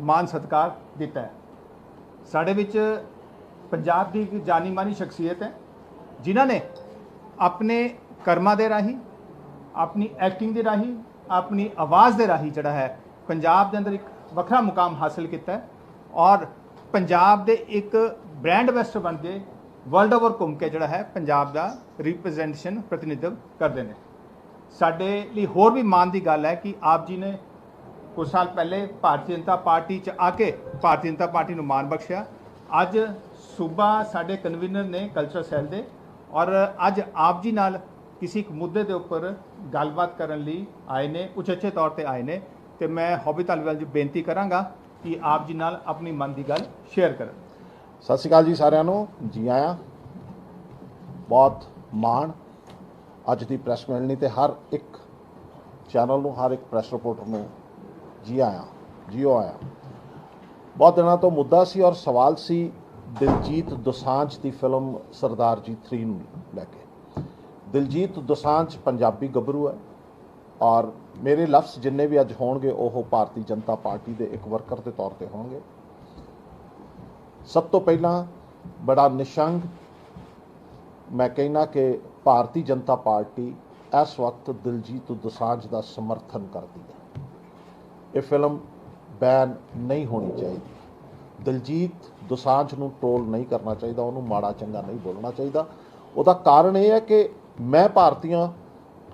ਮਾਨ ਸਤਕਾਰ ਦਿੱਤਾ ਹੈ। ਸਾਡੇ ਵਿੱਚ ਪੰਜਾਬ ਦੀ ਇੱਕ ਜਾਨੀ ਮਾਨੀ ਸ਼ਖਸੀਅਤ ਹੈ, ਜਿਨ੍ਹਾਂ ਨੇ ਆਪਣੇ ਕਰਮਾਂ ਦੇ ਰਾਹੀਂ, ਆਪਣੀ ਐਕਟਿੰਗ ਦੇ ਰਾਹੀਂ, ਆਪਣੀ ਆਵਾਜ਼ ਦੇ ਰਾਹੀਂ ਜਿਹੜਾ ਹੈ, ਪੰਜਾਬ ਦੇ ਅੰਦਰ ਇੱਕ ਵੱਖਰਾ ਮੁਕਾਮ ਹਾਸਲ ਕੀਤਾ ਹੈ ਔਰ ਪੰਜਾਬ ਦੇ ਇੱਕ ਬ੍ਰਾਂਡ ਐਂਬੈਸਡਰ ਬਣ ਕੇ ਵਰਲਡ ਓਵਰ ਘੁੰਮ ਕੇ ਜਿਹੜਾ ਹੈ, ਪੰਜਾਬ ਦਾ ਰਿਪਰੈਜ਼ੈਂਟੇਸ਼ਨ ਪ੍ਰਤੀਨਿਧਵ ਕਰਦੇ ਨੇ। ਸਾਡੇ ਲਈ ਹੋਰ ਵੀ ਮਾਣ ਦੀ ਗੱਲ ਹੈ ਕਿ ਆਪ ਜੀ ਨੇ ਕੁਝ ਸਾਲ ਪਹਿਲੇ ਭਾਰਤੀ ਜਨਤਾ ਪਾਰਟੀ ਚ ਆ ਕੇ ਭਾਰਤੀ ਜਨਤਾ ਪਾਰਟੀ ਨੂੰ ਮਾਣ ਬਖਸ਼ਿਆ। ਅੱਜ ਸੂਬਾ ਸਾਡੇ ਕਨਵੀਨਰ ਨੇ ਕਲਚਰ ਸੈੱਲ ਦੇ ਔਰ ਅੱਜ ਆਪ ਜੀ ਨਾਲ ਕਿਸੇ ਇੱਕ ਮੁੱਦੇ ਦੇ ਉੱਪਰ ਗੱਲਬਾਤ ਕਰਨ ਲਈ ਆਏ ਨੇ, ਉਚੇਚੇ ਤੌਰ ਤੇ ਆਏ ਨੇ ਤੇ ਮੈਂ ਹੌਬੀ ਧਾਲੀਵਾਲ ਜੀ ਬੇਨਤੀ ਕਰਾਂਗਾ ਕਿ ਆਪ ਜੀ ਨਾਲ ਆਪਣੀ ਮਨ ਦੀ ਗੱਲ ਸ਼ੇਅਰ ਕਰਨ। ਸਤਿ ਸ਼੍ਰੀ ਅਕਾਲ ਜੀ ਸਾਰਿਆਂ ਨੂੰ। ਜੀ ਆਇਆਂ। ਬਹੁਤ ਮਾਣ। ਅੱਜ ਦੀ ਪ੍ਰੈਸ ਮਿਲਣੀ ਤੇ ਹਰ ਇੱਕ ਚੈਨਲ ਨੂੰ, ਹਰ ਇੱਕ ਪ੍ਰੈਸ ਰਿਪੋਰਟਰ ਨੂੰ ਜੀ ਆਇਆ ਜੀਓ ਆਇਆ। ਬਹੁਤ ਦਿਨਾਂ ਤੋਂ ਮੁੱਦਾ ਸੀ ਔਰ ਸਵਾਲ ਸੀ ਦਿਲਜੀਤ ਦੋਸਾਂਝ ਦੀ ਫਿਲਮ ਸਰਦਾਰ ਜੀ 3 ਨੂੰ ਲੈ ਕੇ। ਦਿਲਜੀਤ ਦੋਸਾਂਝ ਪੰਜਾਬੀ ਗੱਭਰੂ ਹੈ ਔਰ ਮੇਰੇ ਲਫ਼ਜ਼ ਜਿੰਨੇ ਵੀ ਅੱਜ ਹੋਣਗੇ ਉਹ ਭਾਰਤੀ ਜਨਤਾ ਪਾਰਟੀ ਦੇ ਇੱਕ ਵਰਕਰ ਦੇ ਤੌਰ ਤੇ ਹੋਣਗੇ। ਸਭ ਤੋਂ ਪਹਿਲਾਂ ਬੜਾ ਨਿਸ਼ੰਗ ਮੈਂ ਕਹਿਣਾ ਕਿ ਭਾਰਤੀ ਜਨਤਾ ਪਾਰਟੀ ਇਸ ਵਕਤ ਦਿਲਜੀਤ ਦੋਸਾਂਝ ਦਾ ਸਮਰਥਨ ਕਰਦੀ ਹੈ। ਇਹ ਫਿਲਮ ਬੈਨ ਨਹੀਂ ਹੋਣੀ ਚਾਹੀਦੀ। ਦਿਲਜੀਤ ਦੋਸਾਂਝ ਨੂੰ ਟ੍ਰੋਲ ਨਹੀਂ ਕਰਨਾ ਚਾਹੀਦਾ, ਉਹਨੂੰ ਮਾੜਾ ਚੰਗਾ ਨਹੀਂ ਬੋਲਣਾ ਚਾਹੀਦਾ। ਉਹਦਾ ਕਾਰਨ ਇਹ ਹੈ ਕਿ ਮੈਂ ਭਾਰਤੀਆਂ,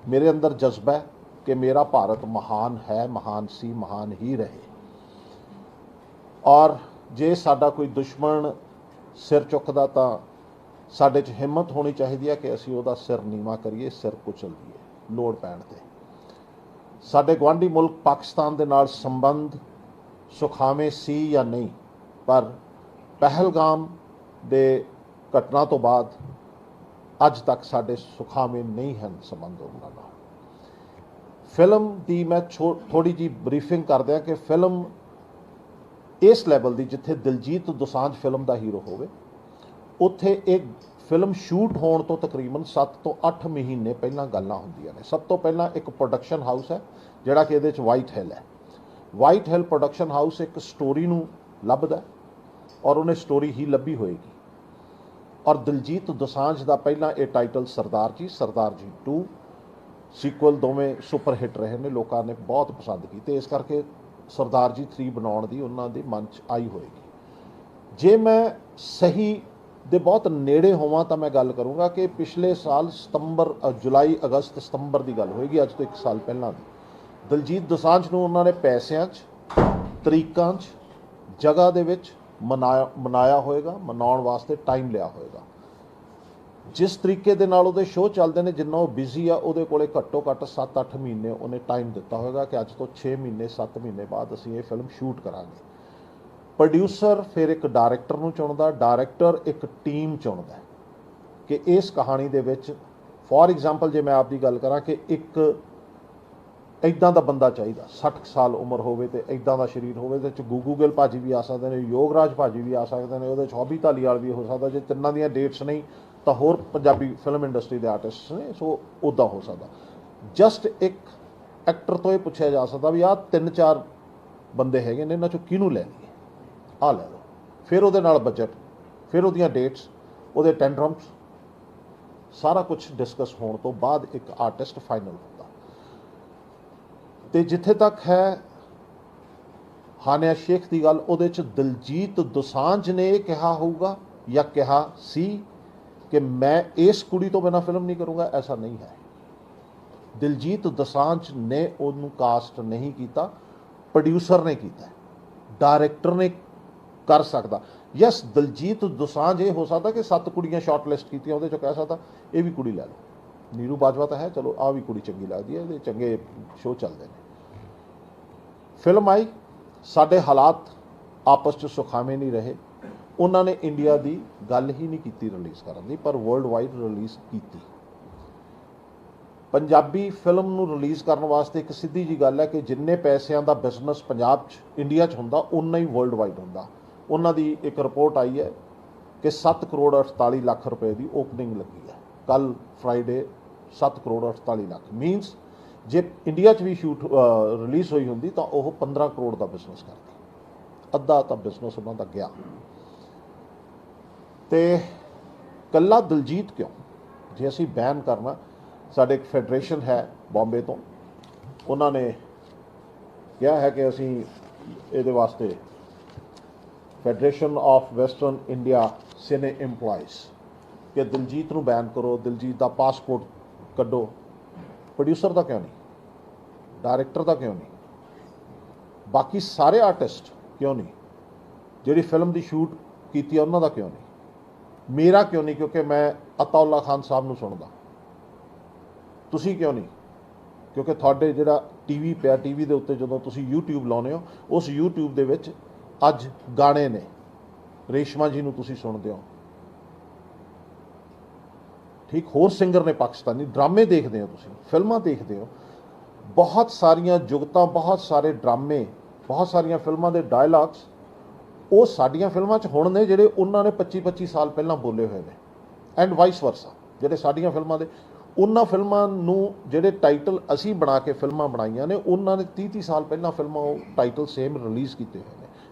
ਮੇਰੇ ਅੰਦਰ ਜਜ਼ਬਾ ਹੈ ਕਿ ਮੇਰਾ ਭਾਰਤ ਮਹਾਨ ਹੈ, ਮਹਾਨ ਸੀ, ਮਹਾਨ ਹੀ ਰਹੇ। ਔਰ ਜੇ ਸਾਡਾ ਕੋਈ ਦੁਸ਼ਮਣ ਸਿਰ ਚੁੱਕਦਾ ਤਾਂ ਸਾਡੇ 'ਚ ਹਿੰਮਤ ਹੋਣੀ ਚਾਹੀਦੀ ਹੈ ਕਿ ਅਸੀਂ ਉਹਦਾ ਸਿਰ ਨੀਵਾ ਕਰੀਏ, ਸਿਰ ਕੁਚਲ ਦਈਏ ਲੋੜ ਪੈਣ ਤੇ। ਸਾਡੇ ਗਵਾਂਢੀ ਮੁਲਕ ਪਾਕਿਸਤਾਨ ਦੇ ਨਾਲ ਸੰਬੰਧ ਸੁਖਾਵੇਂ ਸੀ ਜਾਂ ਨਹੀਂ, ਪਰ ਪਹਿਲਗਾਮ ਦੇ ਘਟਨਾ ਤੋਂ ਬਾਅਦ ਅੱਜ ਤੱਕ ਸਾਡੇ ਸੁਖਾਵੇਂ ਨਹੀਂ ਹਨ ਸੰਬੰਧ ਉਹਨਾਂ ਨਾਲ। ਫਿਲਮ ਦੀ ਮੈਂ ਥੋੜੀ ਜੀ ਬਰੀਫਿੰਗ ਕਰ ਦਿਆਂ ਕਿ ਫਿਲਮ ਇਸ ਲੈਵਲ ਦੀ ਜਿੱਥੇ ਦਿਲਜੀਤ ਦੋਸਾਂਝ ਫਿਲਮ ਦਾ ਹੀਰੋ ਹੋਵੇ, ਉੱਥੇ ਇੱਕ ਫਿਲਮ ਸ਼ੂਟ ਹੋਣ ਤੋਂ ਤਕਰੀਬਨ 7 ਤੋਂ 8 ਮਹੀਨੇ ਪਹਿਲਾਂ ਗੱਲਾਂ ਹੁੰਦੀਆਂ ਨੇ। ਸਭ ਤੋਂ ਪਹਿਲਾਂ ਇੱਕ ਪ੍ਰੋਡਕਸ਼ਨ ਹਾਊਸ ਹੈ, ਜਿਹੜਾ ਕਿ ਇਹਦੇ ਚ ਵਾਈਟ ਹਿੱਲ ਹੈ। ਵਾਈਟ ਹਿੱਲ ਪ੍ਰੋਡਕਸ਼ਨ ਹਾਊਸ ਇੱਕ ਸਟੋਰੀ ਨੂੰ ਲੱਭਦਾ ਔਰ ਉਹਨੇ ਸਟੋਰੀ ਹੀ ਲੱਭੀ ਹੋਏਗੀ। ਔਰ ਦਿਲਜੀਤ ਦੋਸਾਂਝ ਦਾ ਪਹਿਲਾਂ ਇਹ ਟਾਈਟਲ ਸਰਦਾਰ ਜੀ ਸਰਦਾਰ ਜੀ 2 ਸੀਕੁਅਲ ਦੋਵੇਂ ਸੁਪਰ ਹਿੱਟ ਰਹੇ ਨੇ, ਲੋਕਾਂ ਨੇ ਬਹੁਤ ਪਸੰਦ ਕੀਤੇ। ਇਸ ਕਰਕੇ ਸਰਦਾਰ ਜੀ 3 ਬਣਾਉਣ ਦੀ ਉਹਨਾਂ ਦੇ ਮਨ 'ਚ ਆਈ ਹੋਏਗੀ। ਜੇ ਮੈਂ ਸਹੀ ਦੇ ਬਹੁਤ ਨੇੜੇ ਹੋਵਾਂ ਤਾਂ ਮੈਂ ਗੱਲ ਕਰੂੰਗਾ ਕਿ ਪਿਛਲੇ ਸਾਲ ਸਤੰਬਰ ਜੁਲਾਈ, ਅਗਸਤ, ਸਤੰਬਰ ਦੀ ਗੱਲ ਹੋਏਗੀ, ਅੱਜ ਤੋਂ 1 ਸਾਲ ਪਹਿਲਾਂ ਦੀ। ਦਲਜੀਤ ਦੋਸਾਂਝ ਨੂੰ ਉਹਨਾਂ ਨੇ ਪੈਸਿਆਂ 'ਚ, ਤਰੀਕਾਂ 'ਚ, ਜਗ੍ਹਾ ਦੇ ਵਿੱਚ ਮਨਾਇਆ ਮਨਾਇਆ ਹੋਏਗਾ, ਮਨਾਉਣ ਵਾਸਤੇ ਟਾਈਮ ਲਿਆ ਹੋਏਗਾ। ਜਿਸ ਤਰੀਕੇ ਦੇ ਨਾਲ ਉਹਦੇ ਸ਼ੋਅ ਚੱਲਦੇ ਨੇ, ਜਿੰਨਾ ਉਹ ਬਿਜ਼ੀ ਆ, ਉਹਦੇ ਕੋਲੇ ਘੱਟੋ ਘੱਟ 7-8 ਮਹੀਨੇ ਉਹਨੇ ਟਾਈਮ ਦਿੱਤਾ ਹੋਏਗਾ ਕਿ ਅੱਜ ਤੋਂ 6 ਮਹੀਨੇ 7 ਮਹੀਨੇ ਬਾਅਦ ਅਸੀਂ ਇਹ ਫਿਲਮ ਸ਼ੂਟ ਕਰਾਂਗੇ। ਪ੍ਰੋਡਿਊਸਰ ਫਿਰ ਇੱਕ ਡਾਇਰੈਕਟਰ ਨੂੰ ਚੁਣਦਾ ਡਾਇਰੈਕਟਰ ਇੱਕ ਟੀਮ ਚੁਣਦਾ ਕਿ ਇਸ ਕਹਾਣੀ ਦੇ ਵਿੱਚ ਫੋਰ ਐਗਜ਼ਾਮਪਲ ਜੇ ਮੈਂ ਆਪ ਦੀ ਗੱਲ ਕਰਾਂ ਕਿ ਇੱਕ ਇਦਾਂ ਦਾ ਬੰਦਾ ਚਾਹੀਦਾ 60 ਸਾਲ ਉਮਰ ਹੋਵੇ ਤੇ ਇਦਾਂ ਦਾ ਸਰੀਰ ਹੋਵੇ ਤੇ ਚ ਗੂਗੂ ਗਿੱਲ ਭਾਜੀ ਵੀ ਆ ਸਕਦੇ ਨੇ, ਯੋਗਰਾਜ ਭਾਜੀ ਵੀ ਆ ਸਕਦੇ ਨੇ, ਉਹਦੇ ਚ ਹੌਬੀ ਧਾਲੀਵਾਲ ਵੀ ਹੋ ਸਕਦਾ, ਜੇ ਤਿੰਨਾਂ ਦੀਆਂ ਡੇਟਸ ਨਹੀਂ, ਤਾਂ ਹੋਰ ਪੰਜਾਬੀ ਫਿਲਮ ਇੰਡਸਟਰੀ ਦੇ ਆਰਟਿਸਟ ਨੇ, ਸੋ ਉਦਾਂ ਹੋ ਸਕਦਾ। ਜਸਟ ਇੱਕ ਐਕਟਰ ਤੋਂ ਇਹ ਪੁੱਛਿਆ ਜਾ ਸਕਦਾ ਵੀ ਆਹ ਤਿੰਨ ਚਾਰ ਬੰਦੇ ਹੈਗੇ ਨੇ, ਇਹਨਾਂ ਚੋਂ ਕਿਹਨੂੰ ਲੈ ਲਈਏ? ਆ ਲੈ ਲਓ। ਫਿਰ ਉਹਦੇ ਨਾਲ ਬਜਟ ਫਿਰ ਉਹਦੀਆਂ ਡੇਟਸ ਉਹਦੇ ਟੈਂਡਰਮਸ ਸਾਰਾ ਕੁਝ ਡਿਸਕਸ ਹੋਣ ਤੋਂ ਬਾਅਦ ਇੱਕ ਆਰਟਿਸਟ ਫਾਈਨਲ ਹੁੰਦਾ। ਤੇ ਜਿੱਥੇ ਤੱਕ ਹੈ ਹਾਨਿਆ ਸ਼ੇਖ ਦੀ ਗੱਲ, ਉਹਦੇ ਚ ਦਿਲਜੀਤ ਦੋਸਾਂਝ ਨੇ ਇਹ ਕਿਹਾ ਹੋਊਗਾ ਜਾਂ ਕਿਹਾ ਸੀ ਕਿ ਮੈਂ ਇਸ ਕੁੜੀ ਤੋਂ ਬਿਨਾ ਫਿਲਮ ਨਹੀਂ ਕਰੂੰਗਾ, ਐਸਾ ਨਹੀਂ ਹੈ। ਦਿਲਜੀਤ ਦੋਸਾਂਝ ਨੇ ਉਹਨੂੰ ਕਾਸਟ ਨਹੀਂ ਕੀਤਾ ਪ੍ਰੋਡਿਊਸਰ ਨੇ ਕੀਤਾ। ਡਾਇਰੈਕਟਰ ਨੇ ਕਰ ਸਕਦਾ। ਯੈਸ ਦਲਜੀਤ ਦੁਸਾਂਝ, ਇਹ ਹੋ ਸਕਦਾ ਕਿ ਸੱਤ ਕੁੜੀਆਂ ਸ਼ਾਰਟਲਿਸਟ ਕੀਤੀਆਂ, ਉਹਦੇ ਚੋਂ ਕਹਿ ਸਕਦਾ, ਇਹ ਵੀ ਕੁੜੀ ਲੈ ਲਓ। ਨੀਰੂ ਬਾਜਵਾ ਤਾਂ ਹੈ, ਚਲੋ ਆ ਵੀ ਕੁੜੀ ਚੰਗੀ ਲੱਗਦੀ ਹੈ, ਇਹਦੇ ਚੰਗੇ ਸ਼ੋਅ ਚੱਲਦੇ ਨੇ। ਫਿਲਮ ਆਈ, ਸਾਡੇ ਹਾਲਾਤ ਆਪਸ 'ਚ ਸੁਖਾਵੇਂ ਨਹੀਂ ਰਹੇ। ਉਹਨਾਂ ਨੇ ਇੰਡੀਆ ਦੀ ਗੱਲ ਹੀ ਨਹੀਂ ਕੀਤੀ ਰਿਲੀਜ਼ ਕਰਨ ਦੀ, ਪਰ ਵਰਲਡ ਵਾਈਡ ਰਿਲੀਜ਼ ਕੀਤੀ। ਪੰਜਾਬੀ ਫਿਲਮ ਨੂੰ ਰਿਲੀਜ਼ ਕਰਨ ਵਾਸਤੇ ਇੱਕ ਸਿੱਧੀ ਜੀ ਗੱਲ ਹੈ ਕਿ ਜਿੰਨੇ ਪੈਸਿਆਂ ਦਾ ਬਿਜ਼ਨਸ ਪੰਜਾਬ 'ਚ ਇੰਡੀਆ 'ਚ ਹੁੰਦਾ ਉਨਾ ਹੀ ਵਰਲਡ ਵਾਈਡ ਹੁੰਦਾ। ਉਹਨਾਂ ਦੀ ਇੱਕ ਰਿਪੋਰਟ ਆਈ ਹੈ ਕਿ 7 ਕਰੋੜ 48 ਲੱਖ ਰੁਪਏ ਦੀ ਓਪਨਿੰਗ ਲੱਗੀ ਹੈ। ਕੱਲ ਫਰਾਈਡੇ 7 ਕਰੋੜ 48 ਲੱਖ। ਮੀਨਸ ਜੇ ਇੰਡੀਆ 'ਚ ਵੀ ਸ਼ੂਟ ਰਿਲੀਜ਼ ਹੋਈ ਹੁੰਦੀ ਤਾਂ ਉਹ 15 ਕਰੋੜ ਦਾ ਬਿਜ਼ਨਸ ਕਰਦੀ। ਅੱਧਾ ਤਾਂ ਬਿਜ਼ਨਸ ਉਹਨਾਂ ਦਾ ਗਿਆ। ਤੇ ਕੱਲਾ ਦਲਜੀਤ ਕਿਉਂ? ਜੇ ਅਸੀਂ ਬੈਨ ਕਰਨਾ, ਸਾਡੇ ਇੱਕ ਫੈਡਰੇਸ਼ਨ ਹੈ ਬੰਬੇ ਤੋਂ। ਉਹਨਾਂ ਨੇ ਕਿਹਾ ਹੈ ਕਿ ਅਸੀਂ ਇਹਦੇ ਵਾਸਤੇ Federation of Western India Cine EMPLOYEES. ਕਿ ਦਿਲਜੀਤ ਨੂੰ ਬੈਨ ਕਰੋ, ਦਿਲਜੀਤ ਦਾ ਪਾਸਪੋਰਟ ਕੱਢੋ। ਪ੍ਰੋਡਿਊਸਰ ਦਾ ਕਿਉਂ ਨਹੀਂ? ਡਾਇਰੈਕਟਰ ਦਾ ਕਿਉਂ ਨਹੀਂ? ਬਾਕੀ ਸਾਰੇ ਆਰਟਿਸਟ ਕਿਉਂ ਨਹੀਂ? ਜਿਹੜੀ ਫਿਲਮ ਦੀ ਸ਼ੂਟ ਕੀਤੀ ਉਹਨਾਂ ਦਾ ਕਿਉਂ ਨਹੀਂ? ਮੇਰਾ ਕਿਉਂ ਨਹੀਂ? ਕਿਉਂਕਿ ਮੈਂ ਅਤਾਉਲਾ ਖਾਨ ਸਾਹਿਬ ਨੂੰ ਸੁਣਦਾ। ਤੁਸੀਂ ਕਿਉਂ ਨਹੀਂ? ਕਿਉਂਕਿ ਤੁਹਾਡੇ ਜਿਹੜਾ ਟੀਵੀ ਪਿਆ ਟੀਵੀ ਦੇ ਉੱਤੇ ਜਦੋਂ ਤੁਸੀਂ YouTube ਲਾਉਂਦੇ ਹੋ, ਉਸ YouTube ਦੇ ਵਿੱਚ ਅੱਜ ਗਾਣੇ ਨੇ। ਰੇਸ਼ਮਾ ਜੀ ਨੂੰ ਤੁਸੀਂ ਸੁਣਦੇ ਹੋ। ਠੀਕ, ਹੋਰ ਸਿੰਗਰ ਨੇ ਪਾਕਿਸਤਾਨੀ, ਡਰਾਮੇ ਦੇਖਦੇ ਹੋ ਤੁਸੀਂ, ਫਿਲਮਾਂ ਦੇਖਦੇ ਹੋ। ਬਹੁਤ ਸਾਰੀਆਂ ਜੁਗਤਾਂ, ਬਹੁਤ ਸਾਰੇ ਡਰਾਮੇ, ਬਹੁਤ ਸਾਰੀਆਂ ਫਿਲਮਾਂ ਦੇ ਡਾਇਲੌਗਸ ਉਹ ਸਾਡੀਆਂ ਫਿਲਮਾਂ 'ਚ ਹੁਣ ਨੇ ਜਿਹੜੇ ਉਹਨਾਂ ਨੇ 25 25 ਸਾਲ ਪਹਿਲਾਂ ਬੋਲੇ ਹੋਏ ਨੇ। ਐਂਡ ਵਾਈਸ ਵਰਸਾ ਜਿਹੜੇ ਸਾਡੀਆਂ ਫਿਲਮਾਂ ਦੇ, ਉਹਨਾਂ ਫਿਲਮਾਂ ਨੂੰ ਜਿਹੜੇ ਟਾਈਟਲ ਅਸੀਂ ਬਣਾ ਕੇ ਫਿਲਮਾਂ ਬਣਾਈਆਂ ਨੇ, ਉਹਨਾਂ ਨੇ 30 30 ਸਾਲ ਪਹਿਲਾਂ ਫਿਲਮਾਂ ਉਹ ਟਾਈਟਲ ਸੇਮ ਰਿਲੀਜ਼ ਕੀਤੇ ਹੋਏ ਨੇ।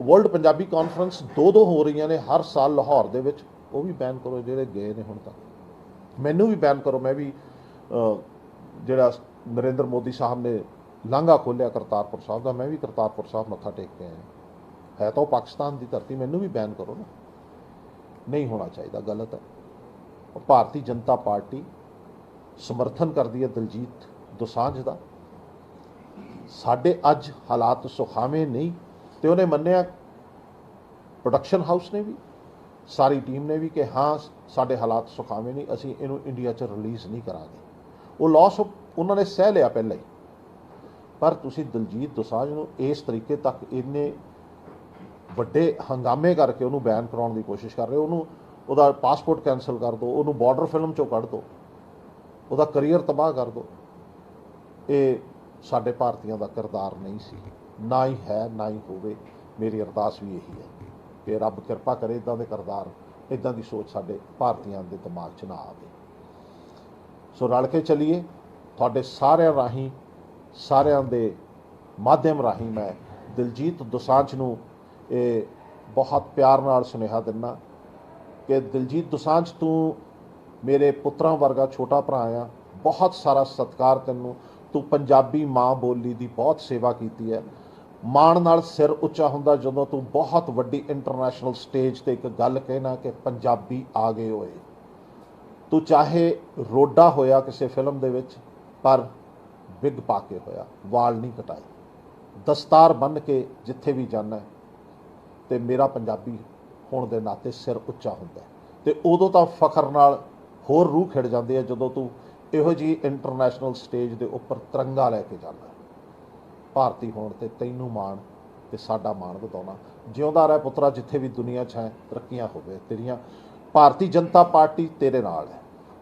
ਵਰਲਡ ਪੰਜਾਬੀ ਕਾਨਫਰੰਸ ਦੋ ਦੋ ਹੋ ਰਹੀਆਂ ਨੇ ਹਰ ਸਾਲ ਲਾਹੌਰ ਦੇ ਵਿੱਚ। ਉਹ ਵੀ ਬੈਨ ਕਰੋ, ਜਿਹੜੇ ਗਏ ਨੇ ਹੁਣ ਤੱਕ ਮੈਨੂੰ ਵੀ ਬੈਨ ਕਰੋ, ਮੈਂ ਵੀ ਜਿਹੜਾ ਨਰਿੰਦਰ ਮੋਦੀ ਸਾਹਿਬ ਨੇ ਲਾਂਘਾ ਖੋਲਿਆ ਕਰਤਾਰਪੁਰ ਸਾਹਿਬ ਦਾ, ਮੈਂ ਵੀ ਕਰਤਾਰਪੁਰ ਸਾਹਿਬ ਮੱਥਾ ਟੇਕ ਕੇ ਆਇਆ। ਹੈ ਤਾਂ ਉਹ ਪਾਕਿਸਤਾਨ ਦੀ ਧਰਤੀ, ਮੈਨੂੰ ਵੀ ਬੈਨ ਕਰੋ ਨਾ। ਨਹੀਂ ਹੋਣਾ ਚਾਹੀਦਾ, ਗਲਤ ਹੈ। ਭਾਰਤੀ ਜਨਤਾ ਪਾਰਟੀ ਸਮਰਥਨ ਕਰਦੀ ਹੈ ਦਲਜੀਤ ਦੋਸਾਂਝ ਦਾ। ਸਾਡੇ ਅੱਜ ਹਾਲਾਤ ਸੁਖਾਵੇਂ ਨਹੀਂ। ਤੇ ਉਹਨੇ ਮੰਨਿਆ ਪ੍ਰੋਡਕਸ਼ਨ ਹਾਊਸ ਨੇ ਵੀ, ਸਾਰੀ ਟੀਮ ਨੇ ਵੀ ਕਿ ਹਾਂ, ਸਾਡੇ ਹਾਲਾਤ ਸੁਖਾਵੇਂ ਨਹੀਂ, ਅਸੀਂ ਇਹਨੂੰ ਇੰਡੀਆ 'ਚ ਰਿਲੀਜ਼ ਨਹੀਂ ਕਰਾਂਗੇ। ਉਹ ਲਾਸ ਉਹਨਾਂ ਨੇ ਸਹਿ ਲਿਆ ਪਹਿਲਾਂ ਹੀ। ਪਰ ਤੁਸੀਂ ਦਲਜੀਤ ਦੋਸਾਂਝ ਨੂੰ ਇਸ ਤਰੀਕੇ ਤੱਕ ਇੰਨੇ ਵੱਡੇ ਹੰਗਾਮੇ ਕਰਕੇ ਉਹਨੂੰ ਬੈਨ ਕਰਾਉਣ ਦੀ ਕੋਸ਼ਿਸ਼ ਕਰ ਰਹੇ ਹੋ, ਉਹਨੂੰ ਉਹਦਾ ਪਾਸਪੋਰਟ ਕੈਨਸਲ ਕਰ ਦਿਓ ਉਹਨੂੰ ਬਾਰਡਰ ਫਿਲਮ ਚੋਂ ਕੱਢ ਦਿਓ ਉਹਦਾ ਕੈਰੀਅਰ ਤਬਾਹ ਕਰ ਦਿਓ ਇਹ ਸਾਡੇ ਭਾਰਤੀਆਂ ਦਾ ਕਿਰਦਾਰ ਨਹੀਂ ਸੀ। ਨਾ ਹੀ ਹੈ, ਨਾ ਹੀ ਹੋਵੇ, ਮੇਰੀ ਅਰਦਾਸ ਵੀ ਇਹੀ ਹੈ ਕਿ ਰੱਬ ਕਿਰਪਾ ਕਰੇ ਇਦਾਂ ਦੇ ਕਿਰਦਾਰ ਇਦਾਂ ਦੀ ਸੋਚ ਸਾਡੇ ਭਾਰਤੀਆਂ ਦੇ ਦਿਮਾਗ 'ਚ ਨਾ ਆਵੇ। ਸੋ ਰਲ ਕੇ ਚੱਲੀਏ। ਤੁਹਾਡੇ ਸਾਰਿਆਂ ਰਾਹੀਂ, ਸਾਰਿਆਂ ਦੇ ਮਾਧਿਅਮ ਰਾਹੀਂ ਮੈਂ ਦਿਲਜੀਤ ਦੋਸਾਂਝ ਨੂੰ ਇਹ ਬਹੁਤ ਪਿਆਰ ਨਾਲ ਸੁਨੇਹਾ ਦਿੰਦਾ ਕਿ ਦਿਲਜੀਤ ਦੋਸਾਂਝ, ਤੂੰ ਮੇਰੇ ਪੁੱਤਰਾਂ ਵਰਗਾ ਛੋਟਾ ਭਰਾ ਆ, ਬਹੁਤ ਸਾਰਾ ਸਤਿਕਾਰ ਤੈਨੂੰ, ਤੂੰ ਪੰਜਾਬੀ ਮਾਂ ਬੋਲੀ ਦੀ ਬਹੁਤ ਸੇਵਾ ਕੀਤੀ ਹੈ ਮਾਣ ਨਾਲ ਸਿਰ ਉੱਚਾ ਹੁੰਦਾ ਜਦੋਂ ਤੂੰ ਬਹੁਤ ਵੱਡੀ ਇੰਟਰਨੈਸ਼ਨਲ ਸਟੇਜ ਤੇ ਇੱਕ ਗੱਲ ਕਹਿਣਾ ਕਿ ਪੰਜਾਬੀ ਆ ਗਏ ਹੋਏ। ਤੂੰ ਚਾਹੇ ਰੋਡਾ ਹੋਇਆ ਕਿਸੇ ਫਿਲਮ ਦੇ ਵਿੱਚ, ਪਰ ਵਿਗ ਪਾ ਕੇ ਹੋਇਆ, ਵਾਲ ਨਹੀਂ ਕਟਾਏ। ਦਸਤਾਰ ਬੰਨ ਕੇ ਜਿੱਥੇ ਵੀ ਜਾਣਾ ਹੈ, ਤੇ ਮੇਰਾ ਪੰਜਾਬੀ ਹੋਣ ਦੇ ਨਾਤੇ ਸਿਰ ਉੱਚਾ ਹੁੰਦਾ ਹੈ। ਤੇ ਉਦੋਂ ਤਾਂ ਫਖਰ ਨਾਲ ਹੋਰ ਰੂਹ ਖਿੜ ਜਾਂਦੀ ਹੈ ਜਦੋਂ ਤੂੰ ਇਹੋ ਜੀ ਇੰਟਰਨੈਸ਼ਨਲ ਸਟੇਜ ਦੇ ਉੱਪਰ ਤਿਰੰਗਾ ਲੈ ਕੇ ਜਾਂਦਾ ਭਾਰਤੀ ਹੋਣ ਤੇ ਤੈਨੂੰ ਮਾਣ ਤੇ ਸਾਡਾ ਮਾਣ ਵਧਾਉਣਾ। ਜਿਉਂਦਾ ਰਹਿ ਪੁੱਤਰਾ ਜਿੱਥੇ ਵੀ ਦੁਨੀਆ 'ਚ ਹੈ ਤਰੱਕੀਆਂ ਹੋਵੇ ਤੇਰੀਆਂ। ਭਾਰਤੀ ਜਨਤਾ ਪਾਰਟੀ ਤੇਰੇ ਨਾਲ ਹੈ।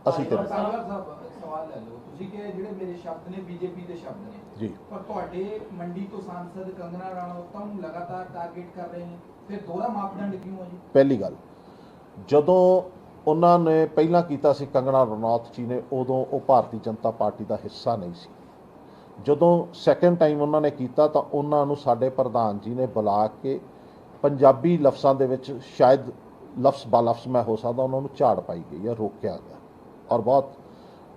ਅਸੀਂ ਤੇਰੇ ਨਾਲ। ਸਵਾਲ ਲੈ ਲਓ। ਤੁਸੀਂ ਕਿ ਜਿਹੜੇ ਮੇਰੇ ਸ਼ਬਦ ਨੇ ਬੀਜੇਪੀ ਦੇ ਸ਼ਬਦ ਨੇ। ਜੀ। ਪਰ ਤੁਹਾਡੇ ਮੰਡੀ ਤੋਂ ਸਾਂਸਦ ਕੰਗਨਾ ਰਣੌਤ ਨੂੰ ਲਗਾਤਾਰ ਟਾਰਗੇਟ ਕਰ ਰਹੇ ਨੇ। ਫਿਰ ਦੋਹਰਾ ਮਾਪਦੰਡ ਕਿਉਂ ਹੈ ਜੀ? ਪਹਿਲੀ ਗੱਲ ਜਦੋਂ ਉਹਨਾਂ ਨੇ ਪਹਿਲਾਂ ਕੀਤਾ ਸੀ ਕੰਗਣਾ ਰਣੌਤ ਜੀ ਨੇ ਉਦੋਂ ਉਹ ਭਾਰਤੀ ਜਨਤਾ ਪਾਰਟੀ ਦਾ ਹਿੱਸਾ ਨਹੀਂ ਸੀ। ਜਦੋਂ ਸੈਕੰਡ ਟਾਈਮ ਉਹਨਾਂ ਨੇ ਕੀਤਾ ਤਾਂ ਉਹਨਾਂ ਨੂੰ ਸਾਡੇ ਪ੍ਰਧਾਨ ਜੀ ਨੇ ਬੁਲਾ ਕੇ ਪੰਜਾਬੀ ਲਫ਼ਜ਼ਾਂ ਦੇ ਵਿੱਚ ਸ਼ਾਇਦ ਲਫ਼ਜ਼ ਬਾ ਲਫ਼ਜ਼ ਮੈਂ ਹੋ ਸਕਦਾ ਉਹਨਾਂ ਨੂੰ ਝਾੜ ਪਾਈ ਗਈ ਜਾਂ ਰੋਕਿਆ ਗਿਆ। ਔਰ ਬਹੁਤ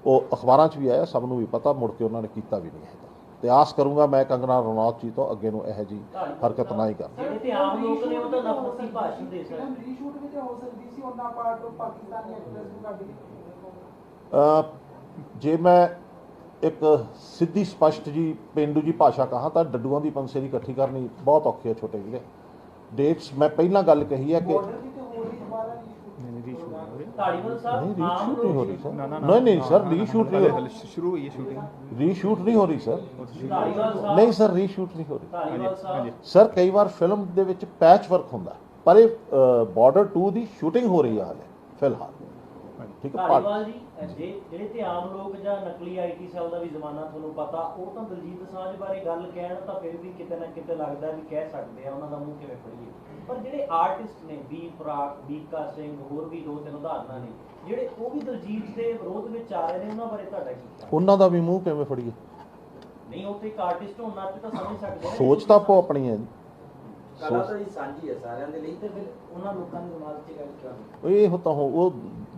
ਉਹ ਅਖਬਾਰਾਂ 'ਚ ਵੀ ਆਇਆ ਸਭ ਨੂੰ ਵੀ ਪਤਾ ਮੁੜ ਕੇ ਉਹਨਾਂ ਨੇ ਕੀਤਾ ਵੀ ਨਹੀਂ ਹੈਗਾ। ਤੇ ਆਸ ਕਰੂੰਗਾ ਮੈਂ ਕੰਗਣਾ ਰਣੌਤ ਜੀ ਤੋਂ ਅੱਗੇ ਨੂੰ ਇਹੋ ਜੀ ਹਰਕਤ ਨਾ ਹੀ ਕਰਾਂ। ਜਿਹੜੇ ਤੇ ਆਮ ਲੋਕ ਨੇ ਉਹ ਤਾਂ ਨਫ਼ਰਤੀ ਭਾਸ਼ਣ ਦੇ ਸਕਦੇ ਰੀਸ਼ੂਟ ਵੀ ਤੇ ਹੋ ਸਕਦੀ ਸੀ ਉਹਨਾਂ ਪਾਰਟ ਪਾਕਿਸਤਾਨੀ ਐਕਟਰਸ ਨੂੰ ਕੱਢ ਕੇ। ਜੇ ਮੈਂ ਇੱਕ ਸਿੱਧੀ ਸਪਸ਼ਟ ਜੀ ਪਿੰਡੂ ਜੀ ਭਾਸ਼ਾ ਕਹਾ ਤਾਂ ਡੱਡੂਆਂ ਦੀ ਪੰਸੇਰੀ ਇਕੱਠੀ ਕਰਨੀ ਬਹੁਤ ਔਖੀ ਹੈ ਛੋਟੇ ਵੀਰੇ। ਡੇਟਸ ਮੈਂ ਪਹਿਲਾਂ ਗੱਲ ਕਹੀ ਹੈ ਕਿ ਰਹੀ ਧਾਲੀਵਾਲ ਸਾਹਿਬ ਨਹੀਂ ਆਮ ਰੀਸ਼ੂਟ ਨਹੀਂ ਹੋ ਲੋਕ ਰਹੀ ਸਰ। ਨਹੀਂ ਨਹੀਂ ਸਰ ਰੀਸ਼ੂਟ ਨਹੀਂ ਹੋ ਹਲੇ ਸ਼ੁਰੂ ਹੋਈ ਹੈ ਸ਼ੂਟਿੰਗ ਰਹੀ ਰੀਸ਼ੂਟ ਨਹੀਂ ਹੋ ਰਹੀ ਸਰ। ਨਹੀਂ ਸਰ ਰੀਸ਼ੂਟ ਨਹੀਂ ਹੋ ਰਹੀ। ਸਰ ਕਈ ਵਾਰ ਫਿਲਮ ਦੇ ਵਿੱਚ ਪੈਚ ਵਰਕ ਹੁੰਦਾ। ਪਰ ਇਹ ਬਾਰਡਰ 2 ਦੀ ਸ਼ੂਟਿੰਗ ਹੋ ਰਹੀ ਹੈ ਹਾਲੇ ਫਿਲਹਾਲ। ਠੀਕ ਹੈ ਧਾਲੀਵਾਲ ਜੀ ਜੇ ਜਿਹੜੇ ਤੇ ਆਮ ਲੋਕ ਜਾਂ ਨਕਲੀ ਆਈਟੀ ਸੈੱਲ ਦਾ ਵੀ ਜ਼ਮਾਨਾ ਤੁਹਾਨੂੰ ਪਤਾ ਉਹ ਤਾਂ ਦਲਜੀਤ ਦੋਸਾਂਝ ਬਾਰੇ ਗੱਲ ਕਹਿਣ ਤਾਂ ਫਿਰ ਵੀ ਕਿਤੇ ਨਾ ਕਿਤੇ ਲੱਗਦਾ ਵੀ ਕਹਿ ਸਕਦੇ ਆ ਉਹਨਾਂ ਦਾ ਮੂੰਹ ਕਿਵੇਂ ਫੜੀਏ। ਪਰ ਜਿਹੜੇ ਆਰਟਿਸਟ ਨੇ ਬੀ ਪ੍ਰਾਕ ਬੀਕਾ ਸਿੰਘ ਹੋਰ ਵੀ ਦੋ ਤਿੰਨ ਉਦਾਹਰਨਾਂ ਨੇ ਜਿਹੜੇ ਉਹ ਵੀ ਦਲਜੀਤ ਦੇ ਵਿਰੋਧ ਵਿੱਚ ਆ ਰਹੇ ਨੇ ਉਹਨਾਂ ਬਾਰੇ ਤੁਹਾਡਾ ਕੀ ਖਿਆਲ? ਉਹਨਾਂ ਦਾ ਵੀ ਮੂੰਹ ਕਿਵੇਂ ਫੜੀਏ? ਨਹੀਂ ਉਹ ਤੇ ਇੱਕ ਆਰਟਿਸਟ ਹੋਣਾ ਤੇ ਤਾਂ ਸਮਝ ਸਕਦੇ ਨੇ। ਸੋਚ ਤਾਂ ਆਪੋ ਆਪਣੀ ਹੈ ਜੀ। ਕਲਾ ਤਾਂ ਜੀ ਸਾਂਝੀ ਹੈ ਸਾਰਿਆਂ ਦੇ ਲਈ। ਤੇ ਫਿਰ ਉਹਨਾਂ ਲੋਕਾਂ ਦੇ ਦਿਮਾਗ 'ਚ ਗੱਲ ਕਿਉਂ ਨਹੀਂ ਇਹ ਤਾਂ ਹੋ ਉਹ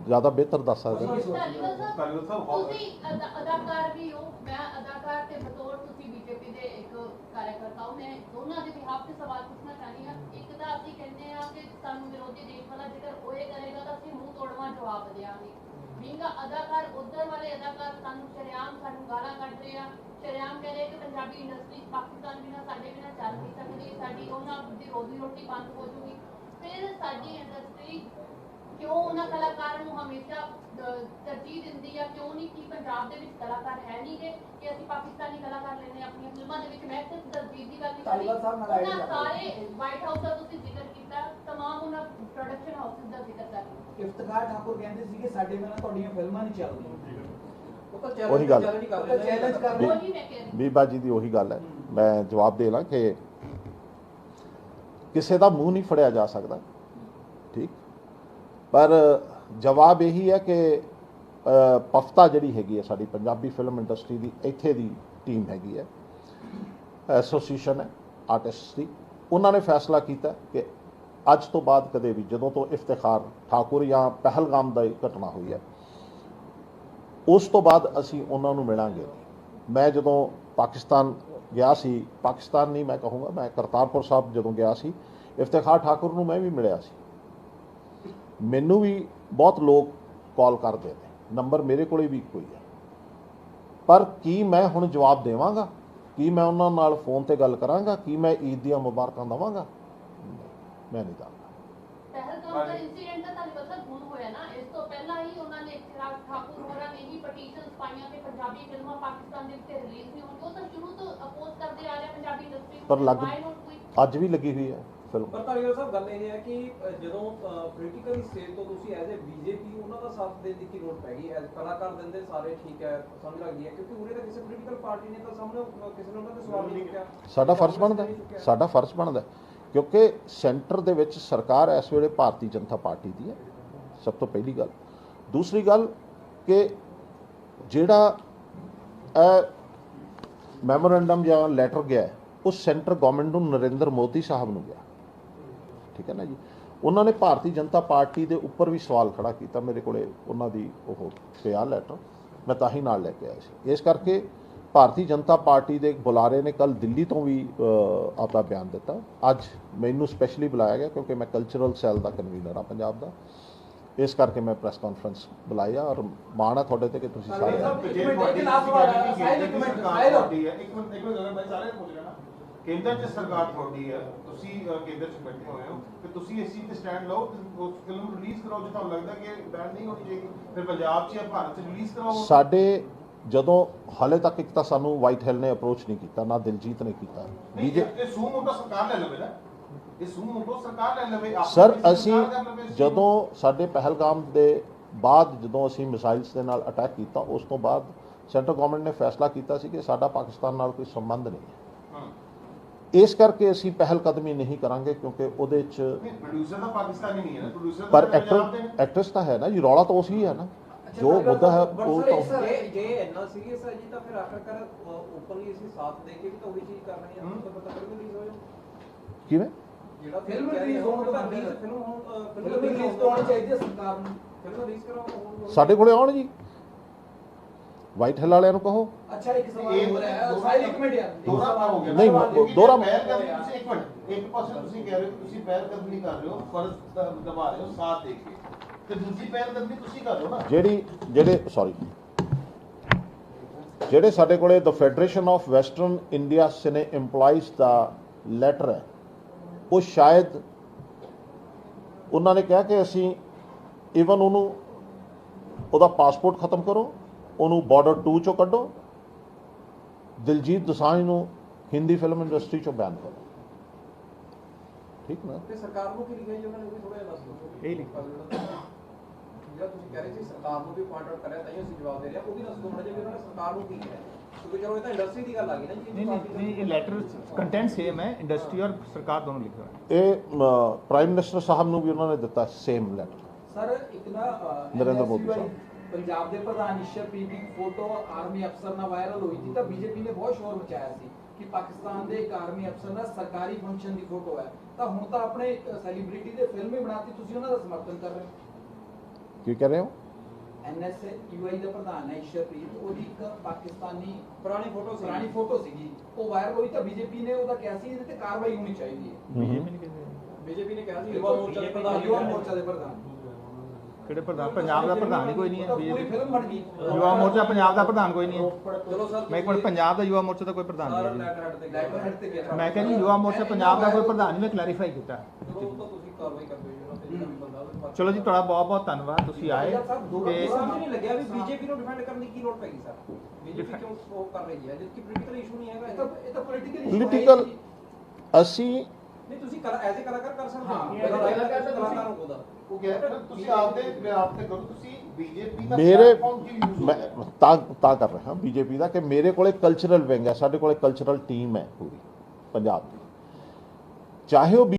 ਜ਼ਿਆਦਾ ਬਿਹਤਰ ਦੱਸ ਸਕਦੇ ਧਾਲੀਵਾਲ ਸਾਹਿਬ ਤੁਸੀਂ ਅਦਾ- ਅਦਾਕਾਰ ਵੀ ਹੋ ਮੈਂ ਅਦਾਕਾਰ ਤੇ ਬਤੌਰ ਤੁਸੀਂ ਬੀਜੇਪੀ ਦੇ ਇੱਕ ਕਾਰਜਕਰਤਾ ਹੋ ਮੈਂ ਦੋਨਾਂ ਦੇ ਬਿਹਾਫ ਤੇ ਸਵਾਲ ਪੁੱਛਣਾ ਚਾਹਨੀ ਹਾਂ। ਇੱਕ ਤਾਂ ਅਸੀਂ ਕਹਿੰਦੇ ਆ ਕਿ ਸਾਨੂੰ ਵਿਰੋਧੀ ਦੇਸ਼ ਵਾਲਾ ਜੇਕਰ ਉਹ ਇਹ ਕਰੇਗਾ ਤਾਂ ਅਸੀਂ ਮੂੰਹ ਤੋੜਵਾ ਜਵਾਬ ਦੇਵਾਂਗੇ ਮੀਂਗਾ ਅਦਾਕਾਰ ਉਧਰ ਵਾਲੇ ਅਦਾਕਾਰ ਸਾਨੂੰ ਸ਼ਰਿਆਮ ਸਾਨੂੰ ਗਾਲਾਂ ਕੱਢ ਰਹੇ ਆ। ਸ਼ਰਿਆਮ ਕਹਿ ਰਹੇ ਕਿ ਪੰਜਾਬੀ ਇੰਡਸਟਰੀ ਪਾਕਿਸਤਾਨ ਬਿਨਾ ਸਾਡੇ ਬਿਨਾ ਚੱਲ ਨਹੀਂ ਸਕਦੀ ਸਾਡੀ ਉਹਨਾਂ ਦੀ ਰੋਜ਼ੀ ਰੋਟੀ ਬੰਦ ਹੋ ਜੂਗੀ। ਫਿਰ ਸਾਡੀ ਇੰਡਸਟਰੀ ਕਿਉਂ ਉਹਨਾਂ ਕਲਾਕਾਰਾਂ ਨੂੰ ਹਮੇਸ਼ਾ ਤਰਜੀਹ ਦਿੰਦੀ ਆ? ਕਿਉਂ ਨਹੀਂ? ਕਿ ਪੰਜਾਬ ਦੇ ਵਿੱਚ ਕਲਾਕਾਰ ਹੈ ਨਹੀਂ ਗੇ ਕਿ ਅਸੀਂ ਪਾਕਿਸਤਾਨੀ ਕਲਾਕਾਰ ਲੈਣੇ ਆਪਣੀਆਂ ਫਿਲਮਾਂ ਦੇ ਵਿੱਚ? ਮੈਂ ਸਿਰਫ ਤਰਜੀਹ ਦੀ ਗੱਲ ਨਹੀਂ ਆਏ ਉਹਨਾਂ। ਸਾਰੇ ਵਾਈਟ ਹਾਊਸ ਦਾ ਤੁਸੀਂ ਜ਼ਿਕਰ ਕੀਤਾ ਤਮਾਮ ਉਹਨਾਂ ਪ੍ਰੋਡਕਸ਼ਨ ਹਾਊਸਸ ਦਾ ਜ਼ਿਕਰ ਕਰ ਰਹੇ ਇਫਤਖਾਰ ਠਾਕੁਰ ਕਹਿੰਦੇ ਸੀ ਕਿ ਸਾਡੇ ਬਿਨਾਂ ਤੁਹਾਡੀਆਂ ਫਿਲਮਾਂ ਨਹੀਂ ਚੱਲਦੀਆਂ। ਉਹ ਗੱਲ। ਚੈਲੰਜ ਕਰ ਉਹ ਤਾਂ challenge ਕਰ ਰਹੇ ਉਹ ਹੀ ਮੈਂ ਕਹਿ ਰਹੀ ਬੀਬਾ ਜੀ ਦੀ ਉਹੀ ਗੱਲ ਹੈ। ਮੈਂ ਜਵਾਬ ਦੇ ਲਾਂ ਕਿ ਕਿਸੇ ਦਾ ਮੂੰਹ ਨਹੀਂ ਫੜਿਆ ਜਾ ਸਕਦਾ। ਪਰ ਜਵਾਬ ਇਹੀ ਹੈ ਕਿ ਪਫਤਾ ਜਿਹੜੀ ਹੈਗੀ ਹੈ ਸਾਡੀ ਪੰਜਾਬੀ ਫਿਲਮ ਇੰਡਸਟਰੀ ਦੀ, ਇੱਥੇ ਦੀ ਟੀਮ ਹੈਗੀ ਹੈ। ਐਸੋਸੀਏਸ਼ਨ ਹੈ ਆਰਟਿਸਟ ਦੀ। ਉਹਨਾਂ ਨੇ ਫੈਸਲਾ ਕੀਤਾ ਕਿ ਅੱਜ ਤੋਂ ਬਾਅਦ ਕਦੇ ਵੀ ਜਦੋਂ ਤੋਂ ਇਫਤਿਖਾਰ ਠਾਕੁਰ ਜਾਂ ਪਹਿਲਗਾਮ ਦਾ ਘਟਨਾ ਹੋਈ ਹੈ, ਉਸ ਤੋਂ ਬਾਅਦ ਅਸੀਂ ਉਹਨਾਂ ਨੂੰ ਮਿਲਾਂਗੇ ਨਹੀਂ। ਮੈਂ ਜਦੋਂ ਪਾਕਿਸਤਾਨ ਗਿਆ ਸੀ, ਪਾਕਿਸਤਾਨ ਨਹੀਂ ਮੈਂ ਕਹੂੰਗਾ, ਮੈਂ ਕਰਤਾਰਪੁਰ ਸਾਹਿਬ ਜਦੋਂ ਗਿਆ ਸੀ, ਇਫਤਿਖਾਰ ਠਾਕੁਰ ਨੂੰ ਮੈਂ ਵੀ ਮਿਲਿਆ ਸੀ। ਮੈਨੂੰ ਵੀ ਬਹੁਤ ਲੋਕ ਕਾਲ ਕਰਦੇ ਨੇ। ਨੰਬਰ ਮੇਰੇ ਕੋਲੇ ਵੀ ਇੱਕੋ ਹੀ ਹੈ ਪਰ ਕੀ ਮੈਂ ਹੁਣ ਜਵਾਬ ਦੇਵਾਂਗਾ? ਕੀ ਮੈਂ ਉਹਨਾਂ ਨਾਲ ਫੋਨ ਤੇ ਗੱਲ ਕਰਾਂਗਾ? ਕੀ ਮੈਂ ਈਦ ਦੀਆਂ ਮੁਬਾਰਕਾਂ ਦਵਾਂਗਾ? ਮੈਂ ਨਹੀਂ ਦਵਾਂਗਾ। ਪਹਿਲਗਾਮ ਦਾ ਇਨਸੀਡੈਂਟ ਤਾਂ ਧਾਲੀਵਾਲ ਸਾਹਿਬ ਹੁਣ ਹੋਇਆ ਨਾ। ਇਸ ਤੋਂ ਪਹਿਲਾਂ ਹੀ ਉਹਨਾਂ ਨੇ ਚਿਰਾਗ ਠਾਕੁਰ ਹੋਰਾਂ ਨੇ ਹੀ ਪਟੀਸ਼ਨਸ ਪਾਈਆਂ ਕਿ ਪੰਜਾਬੀ ਫਿਲਮਾਂ ਪਾਕਿਸਤਾਨ ਦੇ ਵਿੱਚ ਰਿਲੀਜ਼ ਨਹੀਂ ਹੋਣਗੀਆਂ। ਉਹ ਤਾਂ ਸ਼ੁਰੂ ਤੋਂ ਅਪੋਜ਼ ਕਰਦੇ ਆ ਰਹੇ ਪੰਜਾਬੀ ਇੰਡਸਟਰੀ ਪਰ ਲੱਗ- ਕੋਈ ਅੱਜ ਵੀ ਲੱਗੀ ਹੋਈ ਹੈ। ਫਿਲਮ ਪਰ ਧਾਲੀਵਾਲ ਸਾਹਿਬ ਗੱਲ ਇਹ ਹੈ ਕਿ ਜਦੋਂ ਪੋਲੀਟੀਕਲ ਸਟੇਜ ਤੋਂ ਤੁਸੀਂ ਐਜ਼ ਅ ਬੀਜੇਪੀ ਉਹਨਾਂ ਦਾ ਸਾਥ ਦੇਣ ਦੀ ਕੀ ਲੋੜ ਪੈ ਗਈ ਐਜ਼ ਕਲਾਕਾਰ ਦਿੰਦੇ ਸਾਰੇ ਠੀਕ ਹੈ ਸਮਝ ਲੱਗਦੀ ਹੈ ਕਿਉਂਕਿ ਉਰੇ ਤਾਂ ਕਿਸੇ ਪੋਲੀਟੀਕਲ ਪਾਰਟੀ ਨੇ ਤਾਂ ਸਾਹਮਣੇ ਅ, ਕਿਸੇ ਨੇ ਉਹਨਾਂ ਤੇ ਸਵਾਲ ਨਹੀਂ ਚੁੱਕਿਆ ਸਾਡਾ ਫਰਜ਼ ਬਣਦਾ। ਸਾਡਾ ਫਰਜ਼ ਬਣਦਾ। ਕਿਉਂਕਿ ਸੈਂਟਰ ਦੇ ਵਿੱਚ ਸਰਕਾਰ ਇਸ ਵੇਲੇ ਭਾਰਤੀ ਜਨਤਾ ਪਾਰਟੀ ਦੀ ਹੈ ਸਭ ਤੋਂ ਪਹਿਲੀ ਗੱਲ ਦੂਸਰੀ ਗੱਲ ਕਿ ਜਿਹੜਾ ਮੈਮੋਰੈਂਡਮ ਜਾਂ ਲੈਟਰ ਗਿਆ ਉਹ ਸੈਂਟਰ ਗਵਰਨਮੈਂਟ ਨੂੰ ਨਰਿੰਦਰ ਮੋਦੀ ਸਾਹਿਬ ਨੂੰ ਗਿਆ ਠੀਕ ਹੈ ਨਾ ਜੀ ਉਹਨਾਂ ਨੇ ਭਾਰਤੀ ਜਨਤਾ ਪਾਰਟੀ ਦੇ ਉੱਪਰ ਵੀ ਸਵਾਲ ਖੜਾ ਕੀਤਾ ਮੇਰੇ ਕੋਲੇ ਉਹਨਾਂ ਦੀ ਉਹ ਪਿਆ ਲੈਟਰ ਮੈਂ ਤਾਂ ਹੀ ਨਾਲ ਲੈ ਕੇ ਆਇਆ ਸੀ ਇਸ ਕਰਕੇ ਭਾਰਤੀ ਜਨਤਾ ਪਾਰਟੀ ਦੇ ਬੁਲਾਰੇ ਨੇ ਕੱਲ ਦਿੱਲੀ ਤੋਂ ਵੀ ਅ, ਆਪਦਾ ਬਿਆਨ ਦਿੱਤਾ ਅੱਜ ਮੈਨੂੰ ਸਪੈਸ਼ਲੀ ਬੁਲਾਇਆ ਗਿਆ ਕਿਉਂਕਿ ਮੈਂ ਕਲਚਰਲ ਸੈੱਲ ਦਾ ਕਨਵੀਨਰ ਹਾਂ ਪੰਜਾਬ ਦਾ ਇਸ ਕਰਕੇ ਮੈਂ ਪ੍ਰੈਸ ਕਾਨਫਰੰਸ ਬੁਲਾਇਆ ਔਰ ਮਾਣ ਆ ਤੁਹਾਡੇ ਤੇ ਕਿ ਤੁਸੀਂ ਸਾਰੇ ਇੱਕ ਮਿੰਟ, ਇੱਕ ਮਿੰਟ, ਇੱਕ ਮਿੰਟ ਇੱਕ ਮਿੰਟ ਅਗਰ ਪੁੱਛ ਰਿਹਾ ਕੇਂਦਰ 'ਚ ਸਰਕਾਰ ਤੁਹਾਡੀ ਹੈ ਤੁਸੀਂ ਕੇਂਦਰ 'ਚ ਬੈਠੇ ਹੋਏ ਹੋ ਕਿ ਤੁਸੀਂ ਇਸ ਚੀਜ਼ ਤੇ ਸਟੈਂਡ ਲਓ ਤੇ ਉਸ ਫਿਲਮ ਨੂੰ ਰਿਲੀਜ਼ ਕਰਾਓ ਜੇ ਤੁਹਾਨੂੰ ਲੱਗਦਾ ਕਿ ਬੈਨ ਨਹੀਂ ਹੋਣੀ ਚਾਹੀਦੀ ਫਿਰ ਪੰਜਾਬ 'ਚ ਜਾਂ ਭਾਰਤ 'ਚ ਰਿਲੀਜ਼ ਕਰਾਓ। ਸਾਡੇ ਜਦੋਂ ਹਾਲੇ ਤੱਕ ਇੱਕ ਤਾਂ ਸਾਨੂੰ ਵਾਈਟ ਹਿੱਲ ਨੇ ਅਪਰੋਚ ਨਹੀਂ ਕੀਤਾ ਨਾ ਦਿਲਜੀਤ ਨੇ ਕੀਤਾ। ਨਹੀਂ ਬੀਜੇ ਇਹ ਸੂ ਮੋਟੋ ਸਰਕਾਰ ਲੈ ਲਵੇ ਨਾ। ਇਹ ਸੂ ਮੋਟੋ ਸਰਕਾਰ ਲੈ ਲਵੇ ਆਪਣੀ ਸਰ ਅਸੀਂ ਕਰ ਲਵੇ ਇਸ। ਜਦੋਂ ਸਾਡੇ ਪਹਿਲਗਾਮ ਦੇ ਬਾਅਦ ਜਦੋਂ ਅਸੀਂ ਮਿਸਾਈਲਸ ਦੇ ਨਾਲ ਅਟੈਕ ਕੀਤਾ ਉਸ ਤੋਂ ਬਾਅਦ ਸੈਂਟਰ ਗਵਰਨਮੈਂਟ ਨੇ ਫੈਸਲਾ ਕੀਤਾ ਸੀ ਕਿ ਸਾਡਾ ਪਾਕਿਸਤਾਨ ਨਾਲ ਕੋਈ ਸੰਬੰਧ ਨਹੀਂ ਹੈ। ਹਾਂ। ਇਸ ਕਰਕੇ ਅਸੀਂ ਪਹਿਲ ਕਦਮੀ ਨਹੀਂ ਕਰਾਂਗੇ ਕਿਉਂਕਿ ਉਹਦੇ 'ਚ ਪ੍ਰੋਡਿਊਸਰ ਤਾਂ ਪਾਕਿਸਤਾਨੀ ਨਹੀਂ ਹੈ ਨਾ ਪ੍ਰੋਡਿਊਸਰ ਪਰ ਐਕਟਰ ਐਕਟਰਸ ਤਾਂ ਹੈ ਨਾ ਜੀ ਰੌਲਾ ਤਾਂ ਉਸੇ ਹੀ ਹੈ ਨਾ। ਜੋ ਮੁੱਦਾ ਹੈ ਉਹ ਤਾਂ ਜੇ ਜੇ ਇੰਨਾ ਸੀਰੀਅਸ ਹੈ ਜੀ ਤਾਂ ਫਿਰ ਆਖਰਕਾਰ ਓਪਨਲੀ ਅਸੀਂ ਸਾਥ ਦੇ ਕੇ ਵੀ ਤਾਂ ਉਹੀ ਚੀਜ਼ ਕਰ ਰਹੇ ਹਾਂ। ਤਾਂ ਪਤਾ ਕਰੀ ਰਿਲੀਜ਼ ਹੋ ਜਾਓ ਕਿਵੇਂ? ਜਿਹੜਾ ਫਿਲਮ release ਹੋਣ ਤੋਂ ਬਾਅਦ ਫਿਲਮ ਹੁਣ ਫਿਲਮ ਰਿਲੀਜ਼ ਤੋਂ ਆਉਣੀ ਚਾਹੀਦੀ ਹੈ ਸਰਕਾਰ ਨੂੰ। ਫਿਲਮ ਰਿਲੀਜ਼ ਕਰਾਓ ਹੁਣ ਸਾਡੇ ਕੋਲੇ ਆਉਣ ਜੀ। ਵਾਈਟ ਹਿੱਲ ਵਾਲਿਆਂ ਨੂੰ ਕਹੋ। ਅੱਛਾ ਇੱਕ ਸਵਾਲ ਇਹ ਹੋ ਰਿਹਾ ਹੈ ਸਾਹਿਲ ਇੱਕ ਮਿੰਟ ਯਾਰ। ਦੋਹਰਾ ਕੰਮ ਹੋ ਗਿਆ। ਨਹੀਂ, ਕਿਉਂਕਿ ਦੋਹਰਾ- ਪਹਿਲ ਕਦਮੀ ਤੁਸੀਂ ਇੱਕ ਮਿੰਟ। ਇੱਕ ਪਾਸੇ ਤੁਸੀਂ ਕਹਿ ਰਹੇ ਹੋ ਕਿ ਤੁਸੀਂ ਪਹਿਲ ਕਦਮੀ ਕਰ ਰਹੇ ਹੋ ਫਰਜ਼ ਦ- ਨਿਭਾ ਰਹੇ ਹੋ ਸਾਥ ਦੇ ਕੇ। ਤੇ ਦੂਜੀ ਪਹਿਲ ਕਦਮੀ ਤੁਸੀਂ ਕਰ ਰਹੇ ਹੋ ਨਾ। ਜਿਹੜੀ ਜਿਹੜੇ ਸੌਰੀ ਜਿਹੜੇ ਸਾਡੇ ਕੋਲੇ the Federation of Western India Cine EMPLOYEES ਦਾ ਲੈਟਰ ਹੈ ਉਹ ਸ਼ਾਇਦ ਉਹਨਾਂ ਨੇ ਕਿਹਾ ਕਿ ਅਸੀਂ ਇਵਨ ਉਹਨੂੰ ਉਹਦਾ ਪਾਸਪੋਰਟ ਖਤਮ ਕਰੋ। ਉਹਨੂੰ ਬਾਰਡਰ 2 ਚੋਂ ਕੱਢੋ। ਦਿਲਜੀਤ ਦੋਸਾਂਝ ਨੂੰ ਹਿੰਦੀ ਫਿਲਮ ਇੰਡਸਟਰੀ ਚੋਂ ਬੈਨ ਕਰੋ। ਠੀਕ ਨਾ? ਤੇ ਸਰਕਾਰ ਨੂੰ ਕੀ ਲਿਖਿਆ ਜੀ ਉਹਨਾਂ ਨੇ? ਥੋੜਾ ਜਿਹਾ ਦੱਸ ਦਿਓ। ਇਹ ਲਿਖਿਆ। ਜਿਹੜਾ ਤੁਸੀਂ ਕਹਿ ਰਹੇ ਸੀ ਸਰਕਾਰ ਨੂੰ ਵੀ ਪੁਆਇੰਟ ਆਊਟ ਕਰਿਆ ਤਾਂ ਹੀ ਅਸੀਂ ਜਵਾਬ ਦੇ ਰਹੇ ਹਾਂ। ਉਹ ਵੀ ਦੱਸ ਦਿਓ ਥੋੜਾ ਜਿਹਾ ਉਹਨਾਂ ਨੇ ਸਰਕਾਰ ਨੂੰ ਕੀ ਕਿਹਾ ਕਿਉਂਕਿ ਚਲੋ ਇਹ ਤਾਂ ਇੰਡਸਟਰੀ ਦੀ ਗੱਲ ਆ ਗਈ ਨਾ ਜੀ। ਨਹੀਂ ਨਹੀਂ ਨਹੀਂ ਇਹ ਲੈਟਰ ਕੰਟੈਂਟ ਸੇਮ ਹੈ। ਇੰਡਸਟਰੀ ਔਰ ਸਰਕਾਰ ਦੋਨੋਂ ਲਿਖਿਆ ਹੋਇਆ ਹੈ ਇਹ ਪ੍ਰਾਈਮ ਮਿਨਿਸਟਰ ਸਾਹਿਬ ਨੂੰ ਵੀ ਉਹਨਾਂ ਨੇ ਦਿੱਤਾ ਸੇਮ ਲੈਟਰ ਸਰ ਇੱਕ ਨਾ ਨਰਿੰਦਰ ਮੋਦੀ ਸਾਹਿਬ। ਪੰਜਾਬ ਦੇ ਪ੍ਰਧਾਨ ਈਸ਼ਰਪ੍ਰੀਤ ਦੀ ਫੋਟੋ ਆਰਮੀ ਅਫਸਰ ਨਾਲ ਵਾਇਰਲ ਹੋਈ ਸੀ ਤਾਂ ਬੀਜੇਪੀ ਨੇ ਬਹੁਤ ਸ਼ੋਰ ਮਚਾਇਆ ਸੀ ਕਿ ਪਾਕਿਸਤਾਨ ਦੇ ਇੱਕ ਆਰਮੀ ਅਫਸਰ ਨਾਲ ਸਰਕਾਰੀ ਫੰਕਸ਼ਨ ਦੀ ਫੋਟੋ ਹੈ। ਤਾਂ ਹੁਣ ਤਾਂ ਆਪਣੇ ਸੈਲੀਬ੍ਰਿਟੀ ਦੇ ਫਿਲਮ ਹੀ ਬਣਾਤੀ ਤੁਸੀਂ ਉਹਨਾਂ ਦਾ ਸਮਰਥਨ ਕਰ ਰਹੇ ਹੋ? ਕੀ ਕਹਿ ਰਹੇ ਹੋ? ਐਨਐਸਯੂਆਈ ਦਾ ਪ੍ਰਧਾਨ ਹੈ ਈਸ਼ਰਪ੍ਰੀਤ ਉਹਦੀ ਇੱਕ ਪਾਕਿਸਤਾਨੀ ਪੁਰਾਣੀ ਫੋਟੋ ਸੀ। ਪੁਰਾਣੀ ਫੋਟੋ ਸੀਗੀ। ਉਹ ਵਾਇਰਲ ਹੋਈ ਤਾਂ ਬੀਜੇਪੀ ਨੇ ਉਹਦਾ ਕਿਹਾ ਸੀ ਇਹਦੇ ਤੇ ਕਾਰਵਾਈ ਹੋਣੀ ਚਾਹੀਦੀ ਹੈ। ਬੀਜੇਪੀ ਨੇ ਕਿਹਾ ਬੀਜੇਪੀ ਨੇ ਕਿਹਾ ਸੀ। ਯੁਵਾ ਮੋਰਚਾ ਦੇ ਪ੍ਰਧਾਨ ਯੁਵਾ ਮੋਰਚਾ ਦੇ ਪ੍ਰਧਾਨ ਕਿਹੜੇ ਪ੍ਰਧਾਨ ਪੰਜਾਬ ਦਾ ਪ੍ਰਧਾਨ ਹੀ ਕੋਈ ਨਹੀਂ ਹੈ ਬੀਜੇਪੀ ਫਿਲਮ ਬਣ ਗਈ। ਯੁਵਾ ਮੋਰਚਾ ਪੰਜਾਬ ਦਾ ਪ੍ਰਧਾਨ ਕੋਈ ਨਹੀਂ ਹੈ। ਚਲੋ ਸਰ ਮੈਂ ਇੱਕ ਮਿੰਟ ਪੰਜਾਬ ਦਾ ਯੁਵਾ ਮੋਰਚਾ ਦਾ ਕੋਈ ਪ੍ਰਧਾਨ ਨਹੀਂ ਹੈ। ਜੀ। ਮੈਂ ਕਹਿੰਦੀ ਯੁਵਾ ਮੋਰਚਾ ਪੰਜਾਬ ਦਾ ਕੋਈ ਪ੍ਰਧਾਨ ਨਹੀਂ ਮੈਂ ਕਲੈਰੀਫਾਈ ਕੀਤਾ। ਚਲੋ ਜੀ ਤੁਹਾਡਾ ਬਹੁਤ ਬਹੁਤ ਧੰਨਵਾਦ ਤੁਸੀਂ ਆਏ ਤੇ ਸਮਝ ਨਹੀਂ ਲੱਗਿਆ ਵੀ ਬੀਜੇਪੀ ਨੂੰ ਡਿਫੈਂਡ ਕਰਨ ਦੀ ਕੀ ਲੋੜ ਪੈਗੀ ਸਰ। ਬੀਜੇਪੀ ਕਿਉਂ ਉਹ ਕਰ ਰਹੀ ਹੈ? ਜਦਕਿ ਪੋਲੀਟੀਕਲ ਇਸ਼ੂ ਨਹੀਂ ਹੈਗਾ ਇਹ ਤਾਂ ਇਹ ਤਾਂ ਪੋਲੀਟੀਕਲ ਪੋਲੀਟੀਕਲ ਅਸੀਂ ਨਹੀਂ ਤੁਸੀਂ ਕਰ ਐਜ਼ ਅ ਕਲਾਕਾਰ ਕਰ ਸਕਦੇ ਹਾਂ, ਹੋ ਕਲਾਕਾਰ ਤਾਂ ਕਲਾਕਾਰ ਨੂੰ ਉਹਦਾ ਉਹ ਕਹਿ ਰਹੇ ਤੁਸੀਂ ਆਪਦੇ ਬਿਆਨ ਤੇ ਕਰੋ ਤੁਸੀਂ ਬੀਜੇਪੀ ਦਾ ਮੇਰੇ ਮੈਂ? ਤਾਂ ਤਾਂ ਕਰ ਰਿਹਾ ਬੀਜੇਪੀ ਦਾ ਕਿ ਮੇਰੇ ਕੋਲੇ ਕਲਚਰਲ ਵਿੰਗ ਹੈ ਸਾਡੇ ਕੋਲੇ ਕਲਚਰਲ ਟੀਮ ਹੈ ਪੂਰੀ ਪੰਜਾਬ ਦੀ। ਚਾਹੇ ਉਹ